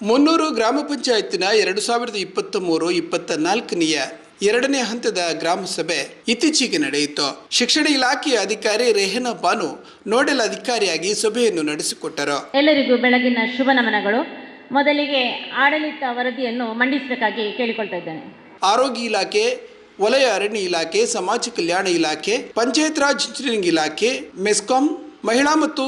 ಮುನ್ನೂರು ಗ್ರಾಮ ಪಂಚಾಯತ್ನ ಎರಡು ಸಾವಿರದ ಇಪ್ಪತ್ತ ಮೂರು ಇಪ್ಪತ್ತ ನಾಲ್ಕನೆಯ ಎರಡನೇ ಹಂತದ ಗ್ರಾಮ ಸಭೆ ಇತ್ತೀಚೆಗೆ ನಡೆಯಿತು. ಶಿಕ್ಷಣ ಇಲಾಖೆಯ ಅಧಿಕಾರಿ ರೆಹನಾ ಬಾನು ನೋಡಲ್ ಅಧಿಕಾರಿಯಾಗಿ ಸಭೆಯನ್ನು ನಡೆಸಿಕೊಟ್ಟರು. ಎಲ್ಲರಿಗೂ ಬೆಳಗಿನ ಶುಭ ನಮನಗಳು. ಮೊದಲಿಗೆ ಆಡಳಿತ ವರದಿಯನ್ನು ಮಂಡಿಸಬೇಕಾಗಿ ಕೇಳಿಕೊಳ್ತಾ ಇದ್ದೇನೆ. ಆರೋಗ್ಯ ಇಲಾಖೆ ವಲಯ ಅರಣ್ಯ ಇಲಾಖೆ ಸಮಾಜ ಕಲ್ಯಾಣ ಇಲಾಖೆ ಪಂಚಾಯತ್ ರಾಜ್ ಇಂಜಿನಿಯರಿಂಗ್ ಇಲಾಖೆ ಮೆಸ್ಕಾಂ ಮಹಿಳಾ ಮತ್ತು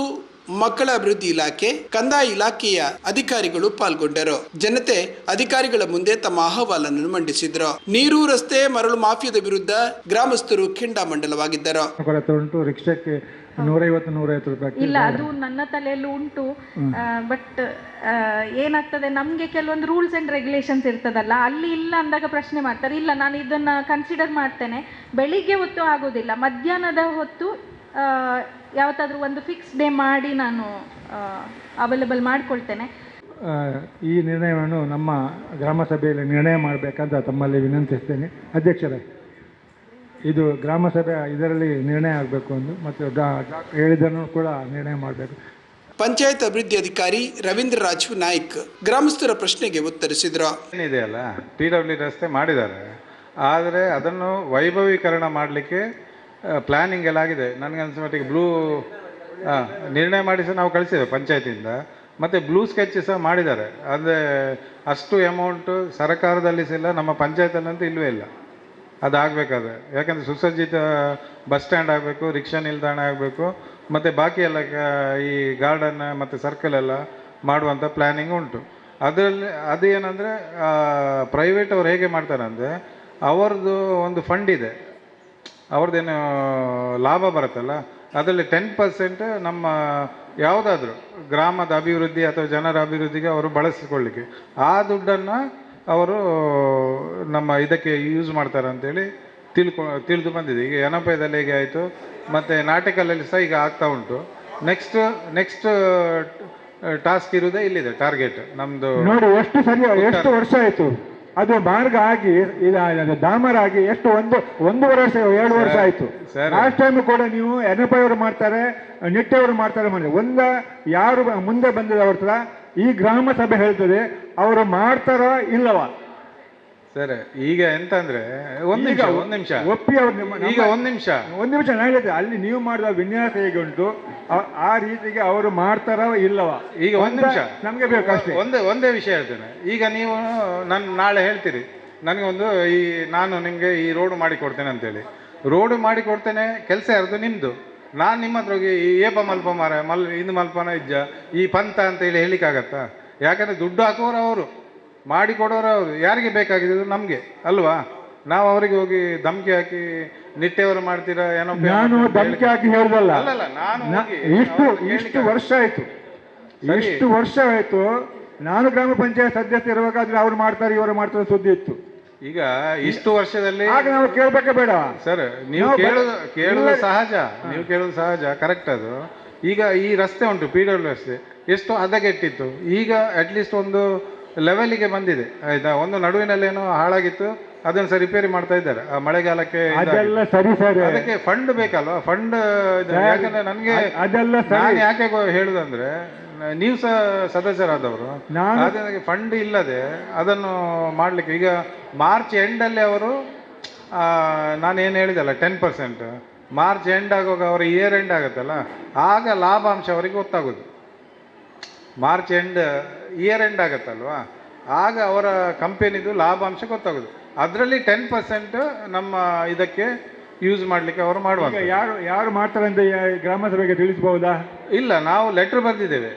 ಮಕ್ಕಳ ಅಭಿವೃದ್ಧಿ ಇಲಾಖೆ ಕಂದಾಯ ಇಲಾಖೆಯ ಅಧಿಕಾರಿಗಳು ಪಾಲ್ಗೊಂಡರು. ಜನತೆ ಅಧಿಕಾರಿಗಳ ಮುಂದೆ ತಮ್ಮ ಅಹವಾಲನ್ನು ಮಂಡಿಸಿದ್ರು. ನೀರು ರಸ್ತೆ ಮರಳು ಮಾಫಿಯಾದ ವಿರುದ್ಧ ಗ್ರಾಮಸ್ಥರು ಖಿಂಡ ಮಂಡಲವಾಗಿದ್ದರು. ಉಂಟು ರಿಕ್ಷಕ್ಕೆ ನೂರೈವತ್ತು ನೂರೈವತ್ತು ರೂಪಾಯಿ ಇಲ್ಲ ಅದು ನನ್ನ ತಲೆಯಲ್ಲೂ ಉಂಟು. ಬಟ್ ಏನಾಗ್ತದೆ ನಮಗೆ ಕೆಲವೊಂದು ರೂಲ್ಸ್ ಆ್ಯಂಡ್ ರೆಗ್ಯುಲೇಷನ್ಸ್ ಇರ್ತದಲ್ಲ ಅಲ್ಲಿ ಇಲ್ಲ ಅಂದಾಗ ಪ್ರಶ್ನೆ ಮಾಡ್ತಾರೆ. ಇಲ್ಲ ನಾನು ಇದನ್ನು ಕನ್ಸಿಡರ್ ಮಾಡ್ತೇನೆ. ಬೆಳಿಗ್ಗೆ ಹೊತ್ತು ಆಗೋದಿಲ್ಲ ಮಧ್ಯಾಹ್ನದ ಹೊತ್ತು ಯಾವತ್ತಾದರೂ ಒಂದು ಫಿಕ್ಸ್ ಡೇ ಮಾಡಿ ನಾನು ಅವೈಲೇಬಲ್ ಮಾಡಿಕೊಳ್ತೇನೆ. ಈ ನಿರ್ಣಯವನ್ನು ನಮ್ಮ ಗ್ರಾಮ ಸಭೆಯಲ್ಲಿ ನಿರ್ಣಯ ಮಾಡಬೇಕಂತ ತಮ್ಮಲ್ಲಿ ವಿನಂತಿಸ್ತೇನೆ. ಅಧ್ಯಕ್ಷರೇ ಇದು ಗ್ರಾಮ ಸಭೆ ಇದರಲ್ಲಿ ನಿರ್ಣಯ ಆಗಬೇಕು ಎಂದು ಮತ್ತು ಹೇಳಿದನ್ನು ಕೂಡ ನಿರ್ಣಯ ಮಾಡಬೇಕು. ಪಂಚಾಯತ್ ಅಭಿವೃದ್ಧಿ ಅಧಿಕಾರಿ ರವೀಂದ್ರ ರಾಜ್ ನಾಯ್ಕ್ ಗ್ರಾಮಸ್ಥರ ಪ್ರಶ್ನೆಗೆ ಉತ್ತರಿಸಿದ್ರು. ಏನಿದೆಯಲ್ಲ ಟಿ ಡಬ್ಲ್ಯೂ ರಸ್ತೆ ಮಾಡಿದ್ದಾರೆ. ಆದರೆ ಅದನ್ನು ವೈಭವೀಕರಣ ಮಾಡಲಿಕ್ಕೆ ಪ್ಲ್ಯಾನಿಂಗ್ ಎಲ್ಲ ಆಗಿದೆ. ನನಗೆ ಅನ್ಸೋ ಮಟ್ಟಿಗೆ ಬ್ಲೂ ನಿರ್ಣಯ ಮಾಡಿ ಸಹ ನಾವು ಕಳಿಸಿದ್ದೇವೆ ಪಂಚಾಯತಿಯಿಂದ. ಮತ್ತು ಬ್ಲೂ ಸ್ಕೆಚ್ ಸಹ ಮಾಡಿದ್ದಾರೆ. ಅಂದರೆ ಅಷ್ಟು ಅಮೌಂಟು ಸರ್ಕಾರದಲ್ಲಿ ಸಹ ಇಲ್ಲ, ನಮ್ಮ ಪಂಚಾಯತಲ್ಲಂತೂ ಇಲ್ಲವೇ ಇಲ್ಲ. ಅದಾಗಬೇಕಾದ್ರೆ. ಯಾಕಂದರೆ ಸುಸಜ್ಜಿತ ಬಸ್ ಸ್ಟ್ಯಾಂಡ್ ಆಗಬೇಕು, ರಿಕ್ಷಾ ನಿಲ್ದಾಣ ಆಗಬೇಕು, ಮತ್ತು ಬಾಕಿ ಎಲ್ಲ ಈ ಗಾರ್ಡನ್ ಮತ್ತು ಸರ್ಕಲ್ ಎಲ್ಲ ಮಾಡುವಂಥ ಪ್ಲ್ಯಾನಿಂಗ್ ಉಂಟು. ಅದರಲ್ಲಿ ಅದು ಏನಂದರೆ ಪ್ರೈವೇಟ್ ಅವ್ರು ಹೇಗೆ ಮಾಡ್ತಾರೆ ಅಂದರೆ ಅವ್ರದ್ದು ಒಂದು ಫಂಡ್ ಇದೆ. ಅವ್ರದ್ದೇನು, ಲಾಭ ಬರುತ್ತಲ್ಲ, ಅದರಲ್ಲಿ ಟೆನ್ ಪರ್ಸೆಂಟ್ ನಮ್ಮ ಯಾವುದಾದ್ರೂ ಗ್ರಾಮದ ಅಭಿವೃದ್ಧಿ ಅಥವಾ ಜನರ ಅಭಿವೃದ್ಧಿಗೆ ಅವರು ಬಳಸಿಕೊಳ್ಳಿಕ್ಕೆ. ಆ ದುಡ್ಡನ್ನು ಅವರು ನಮ್ಮ ಇದಕ್ಕೆ ಯೂಸ್ ಮಾಡ್ತಾರೆ ಅಂತೇಳಿ ತಿಳ್ಕೊ, ತಿಳಿದು ಬಂದಿದೆ. ಈಗ ಎನಪಾಯದಲ್ಲಿ ಹೇಗೆ ಆಯಿತು, ಮತ್ತು ನಾಟಕದಲ್ಲಿ ಸಹ ಈಗ ಆಗ್ತಾ ಉಂಟು. ನೆಕ್ಸ್ಟ್ ನೆಕ್ಸ್ಟ್ ಟಾಸ್ಕ್ ಇರುವುದೇ ಇಲ್ಲಿದೆ, ಟಾರ್ಗೆಟ್. ನಮ್ಮದು ಎಷ್ಟು ಸರಿ, ಎಷ್ಟು ವರ್ಷ ಆಯಿತು? ಅದು ಮಾರ್ಗ ಆಗಿ ಆಗಿ ಎಷ್ಟು ಒಂದು ಒಂದು ವರ್ಷ ಎರಡು ವರ್ಷ ಆಯ್ತು. ಲಾಸ್ಟ್ ಟೈಮ್ ಕೂಡ ನೀವು ಎನಪೈಯವರು ಮಾಡ್ತಾರೆ ನಿಟ್ಟೆಯವರು ಮಾಡ್ತಾರೆ ಮನೆ ಒಂದ ಯಾರು ಮುಂದೆ ಬಂದಿದೆ ಅವ್ರ ಈ ಗ್ರಾಮ ಸಭೆ ಹೇಳ್ತದೆ ಅವರು ಮಾಡ್ತಾರೋ ಇಲ್ಲವಾ? ಸರ್ ಈಗ ಎಂತಂದ್ರೆ ಒಂದ್ ನಿಮಿಷ ಒಂದ್ ನಿಮಿಷ. ಒಪ್ಪಿ ಅವ್ರು ನಿಮ್ಮ- ಈಗ ಒಂದ್ ನಿಮಿಷ. ಒಂದು ನಿಮಿಷ ನಾನು ಹೇಳಿದ್ದೆ ಅಲ್ಲಿ ನೀವು ಮಾಡಿದ ವಿನ್ಯಾಸ ಹೇಗೆ ಉಂಟು ಆ- ಆ ರೀತಿಗೆ ಅವರು ಮಾಡ್ತಾರೋ ಇಲ್ಲವ? ಈಗ ಒಂದ್ ನಿಮಿಷ. ನಮಗೆ ಬೇಕಷ್ಟೇ. ಒಂದೇ ಒಂದೇ ವಿಷಯ ಹೇಳ್ತೇನೆ. ಈಗ ನೀವು ನನ್ ನಾಳೆ ಹೇಳ್ತೀರಿ. ನನಗೊಂದು ಒಂದು ಈ ನಾನು ನಿಮಗೆ ಈ ರೋಡ್ ಮಾಡಿ ಕೊಡ್ತೇನೆ ಅಂತೇಳಿ. ರೋಡ್ ಮಾಡಿ ಕೊಡ್ತೇನೆ ಕೆಲಸ ಯಾರ್ದು? ನಿಮ್ದು. ನಾನು ನಿಮ್ಮ ಹತ್ರ ಹೋಗಿ ಈ ಏಪ ಮಲ್ಪ ಮಾರ ಮಲ್ ಇಂದು ಮಲ್ಪನ ಇಜ್ಜ ಈ ಪಂತ ಅಂತ ಹೇಳಿ ಹೇಳಿಕ್ಕಾಗತ್ತಾ? ಯಾಕಂದ್ರೆ ದುಡ್ಡು ಹಾಕುವವರು ಅವರು. ಮಾಡಿ ಕೊಡೋರು ಅವರು ಯಾರಿಗೆ ಬೇಕಾಗಿದ್ದು ನಮಗೆ ಅಲ್ವಾ? ನಾವು ಅವರಿಗೆ ಹೋಗಿ ಧಮ್ಕಿ ಹಾಕಿ ನಿಟ್ಟೆವರು ಮಾಡ್ತೀರಾ ಏನೋ ನಾನು ಧಮಕಿ ಹಾಕಿ ಹೇಳ್ದಲ್ಲ. ಅಲ್ಲಲ್ಲ, ನಾನು ಹೋಗಿ ಇಷ್ಟು ಇಷ್ಟು ವರ್ಷ ಆಯ್ತು. ಇಷ್ಟು ವರ್ಷ ಆಯ್ತು ನಾನು ಗ್ರಾಮ ಪಂಚಾಯತ್ ಸದಸ್ಯ ಇರಬೇಕಾದ್ರೆ ಅವ್ರು ಮಾಡ್ತಾರೆ ಇವರು ಮಾಡ್ತಾರೆ ಸುದ್ದಿ ಇತ್ತು. ಈಗ ಇಷ್ಟು ವರ್ಷದಲ್ಲಿ ಆಗ ನಾವು ಕೇಳ್ಬೇಕ ಬೇಡ. ಸರ್ ನೀವು ಕೇಳೋದು ಕೇಳೋದು ಸಹಜ. ನೀವು ಕೇಳೋದು ಸಹಜ ಕರೆಕ್ಟ್ ಅದು. ಈಗ ಈ ರಸ್ತೆ ಉಂಟು ಪಿ ಡಬ್ಲ್ಯೂ ರಸ್ತೆ. ಎಷ್ಟು ಹದಗೆಟ್ಟಿತ್ತು. ಈಗ ಅಟ್ಲೀಸ್ಟ್ ಒಂದು ಲೆವೆಲಿಗೆ ಬಂದಿದೆ. ಆಯ್ತಾ? ಒಂದು ನಡುವಿನಲ್ಲೇನೋ ಹಾಳಾಗಿತ್ತು ಅದನ್ನ ಸಹ ರಿಪೇರಿ ಮಾಡ್ತಾ ಇದ್ದಾರೆ. ಆ ಮಳೆಗಾಲಕ್ಕೆ. ಅದೆಲ್ಲ ಸರಿ ಸರಿ. ಅದಕ್ಕೆ ಫಂಡ್ ಬೇಕಲ್ವಾ? ಫಂಡ್ ಯಾಕಂದ್ರೆ ನನಗೆ ಅದೆಲ್ಲ. ನಾನು ಯಾಕೆ ಹೇಳುದಂದ್ರೆ ನೀವು ಸಹ ಸದಸ್ಯರಾದವರು ಅದಕ್ಕೆ ಫಂಡ್ ಇಲ್ಲದೆ ಅದನ್ನು ಮಾಡ್ಲಿಕ್ಕೆ ಈಗ ಮಾರ್ಚ್ ಎಂಡಲ್ಲಿ ಅವರು ಆ, ನಾನು ಏನು ಹೇಳಿದಲ್ಲ ಟೆನ್ ಪರ್ಸೆಂಟ್ ಮಾರ್ಚ್ ಎಂಡ್ ಆಗುವಾಗ ಅವರ ಇಯರ್ ಎಂಡ್ ಆಗುತ್ತಲ್ಲ? ಆಗ ಲಾಭಾಂಶ ಅವರಿಗೆ ಗೊತ್ತಾಗೋದು ಮಾರ್ಚ್ ಎಂಡ್ ಇಯರ್ ಎಂಡ್ ಆಗುತ್ತಲ್ವಾ? ಆಗ ಅವರ ಕಂಪೆನಿದು ಲಾಭಾಂಶ ಗೊತ್ತಾಗೋದು. ಅದರಲ್ಲಿ ಟೆನ್ ಪರ್ಸೆಂಟ್ ನಮ್ಮ ಇದಕ್ಕೆ ಯೂಸ್ ಮಾಡಲಿಕ್ಕೆ ಅವರು ಈಗ ಯಾರು ಯಾರು ಮಾಡ್ತಾರೆ ಅಂತ ಗ್ರಾಮಸಭೆಗೆ ಗ್ರಾಮ ಸಭೆಗೆ ತಿಳಿಸಬಹುದಾ? ಇಲ್ಲ ನಾವು ಲೆಟರ್ ಬರೆದಿದ್ದೇವೆ.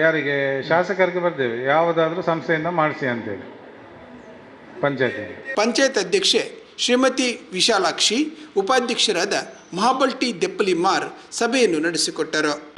ಯಾರಿಗೆ? ಶಾಸಕರಿಗೆ ಬರ್ದೇವೆ ಯಾವುದಾದ್ರೂ ಸಂಸ್ಥೆಯಿಂದ ಮಾಡಿಸಿ ಅಂತೇಳಿ. ಪಂಚಾಯತ್ ಪಂಚಾಯತ್ ಅಧ್ಯಕ್ಷೆ ಶ್ರೀಮತಿ ವಿಶಾಲಾಕ್ಷಿ ಉಪಾಧ್ಯಕ್ಷರಾದ ಮಹಾಬಲ್ಟಿ ದೆಪ್ಪಲಿಮಾರ್ ಸಭೆಯನ್ನು ನಡೆಸಿಕೊಟ್ಟರು.